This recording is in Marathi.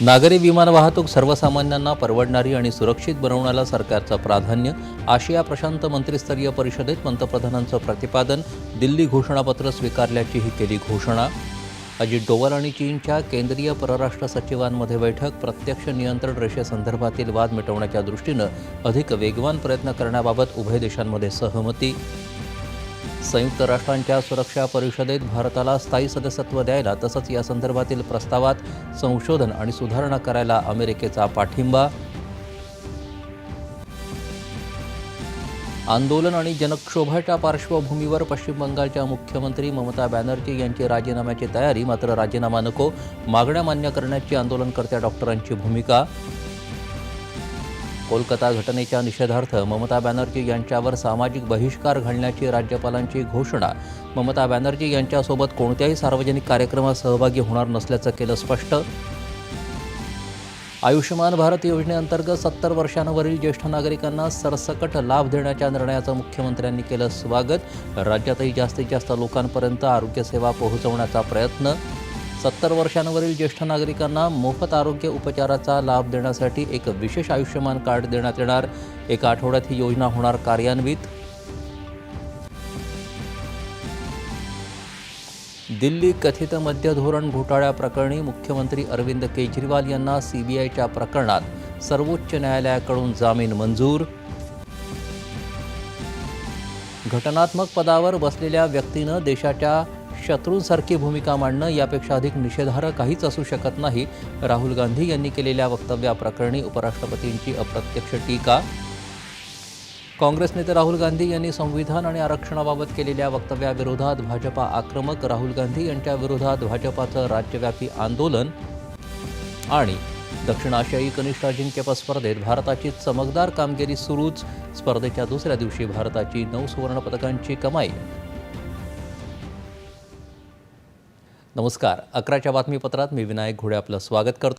नागरी विमान वाहतूक सर्वसामान्यांना परवडणारी आणि सुरक्षित बनवण्याला सरकारचं प्राधान्य आशिया प्रशांत मंत्रिस्तरीय परिषदेत पंतप्रधानांचं प्रतिपादन दिल्ली घोषणापत्र स्वीकारल्याचीही केली घोषणा. अजित डोवाल आणि चीनच्या केंद्रीय परराष्ट्र सचिवांमध्ये बैठक प्रत्यक्ष नियंत्रण रेषेसंदर्भातील वाद मिटवण्याच्या दृष्टीनं अधिक वेगवान प्रयत्न करण्याबाबत उभय देशांमध्ये सहमती. संयुक्त राष्ट्रांच्या सुरक्षा परिषदेत भारताला स्थायी सदस्यत्व द्यायला तसंच या संदर्भातील प्रस्तावात संशोधन आणि सुधारणा करायला अमेरिकेचा पाठिंबा. आंदोलन आणि जनक्षोभाच्या पार्श्वभूमीवर पश्चिम बंगालच्या मुख्यमंत्री ममता बॅनर्जी यांची राजीनाम्याची तयारी मात्र राजीनामा नको मागण्या मान्य करण्याची आंदोलनकर्त्या डॉक्टरांची भूमिका कोलकाता घटनेच्या निषेधार्थ ममता बॅनर्जी यांच्यावर सामाजिक बहिष्कार घालण्याची राज्यपालांची घोषणा. ममता बॅनर्जी यांच्यासोबत कोणत्याही सार्वजनिक कार्यक्रमात सहभागी होणार नसल्याचं केलं स्पष्ट. आयुष्यमान भारत योजनेअंतर्गत सत्तर वर्षांवरील ज्येष्ठ नागरिकांना सरसकट लाभ देण्याच्या निर्णयाचं मुख्यमंत्र्यांनी केलं स्वागत. राज्यातही जास्तीत जास्त लोकांपर्यंत आरोग्यसेवा पोहोचवण्याचा प्रयत्न सत्तर वर्षांवरील ज्येष्ठ नागरिकांना मोफत आरोग्य उपचाराचा लाभ देण्यासाठी एक विशेष आयुष्यमान कार्ड देण्यात येणार. एका आठवड्यात ही योजना होणार कार्यान्वित. दिल्ली कथित मध्य धोरण घोटाळ्याप्रकरणी मुख्यमंत्री अरविंद केजरीवाल यांना सीबीआयच्या प्रकरणात सर्वोच्च न्यायालयाकडून जामीन मंजूर. घटनात्मक पदावर बसलेल्या व्यक्तीनं देशाच्या शत्रूंसारखी भूमिका मांडणं यापेक्षा अधिक निषेधार्ह काहीच असू शकत नाही राहुल गांधी यांनी केलेल्या वक्तव्याप्रकरणी उपराष्ट्रपतींची अप्रत्यक्ष टीका. काँग्रेस नेते राहुल गांधी यांनी संविधान आणि आरक्षणाबाबत केलेल्या वक्तव्याविरोधात भाजपा आक्रमक राहुल गांधी यांच्या विरोधात भाजपाचं राज्यव्यापी आंदोलन आणि दक्षिण आशियाई कनिष्ठ अजिंक्यपद स्पर्धेत भारताची चमकदार कामगिरी सुरूच. स्पर्धेच्या दुसऱ्या दिवशी भारताची नऊ सुवर्णपदकांची कमाई नमस्कार. अकराच्या बातमीपत्रात मी विनायक घोडे आपलं स्वागत करतो.